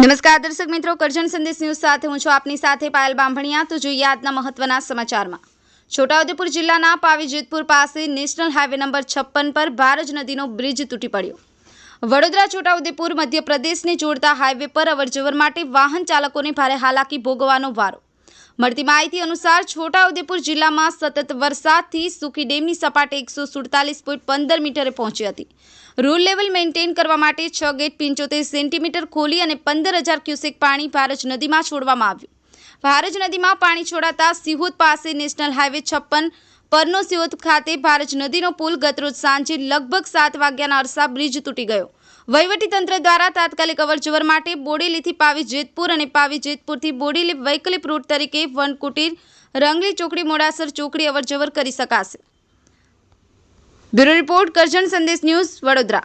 નમસ્કાર, દર્શક મિત્રો. કરજણ સંદેશ ન્યૂઝ સાથે હું છું આપની સાથે પાયલ બાંભણિયા તો જોઈએ આજના મહત્વના સમાચારમાં. છોટાઉદેપુર જિલ્લાના પાવી જેતપુર પાસે નેશનલ હાઈવે નંબર છપ્પન પર ભારજ નદીનો બ્રિજ તૂટી પડ્યો. વડોદરા, છોટાઉદેપુર, મધ્યપ્રદેશને જોડતા હાઈવે પર અવરજવર માટે વાહન ચાલકોને ભારે હાલાકી ભોગવવાનો વારો. મળતી માહિતી અનુસાર છોટાઉદેપુર જિલ્લામાં સતત વરસાદથી સુખી ડેમની સપાટી એકસો સુડતાલીસ પોઈન્ટ પંદર મીટરે પહોંચી હતી. રૂલ લેવલ મેન્ટેન કરવા માટે છ ગેટ પંચોતેર સેન્ટીમીટર ખોલી અને પંદર હજાર ક્યુસેક પાણી ભારજ નદીમાં છોડવામાં આવ્યું. ભારજ નદીમાં પાણી છોડાતા સિહોદ પાસે નેશનલ હાઈવે છપ્પન પરનો સિહોદ ખાતે ભારજ નદીનો પુલ ગતરોજ સાંજે લગભગ સાત વાગ્યાના અરસા બ્રિજ તૂટી ગયો. વહીવટીતંત્ર દ્વારા તાત્કાલિક અવરજવર માટે બોડેલીથી પાવી જેતપુર અને પાવી જેતપુરથી બોડેલી વૈકલ્પિક રૂટ તરીકે વનકુટીર, રંગલી ચોકડી, મોડાસર ચોકડી અવરજવર કરી શકાશે. બ્યુરો રિપોર્ટ કરજણ સંદેશ ન્યૂઝ વડોદરા.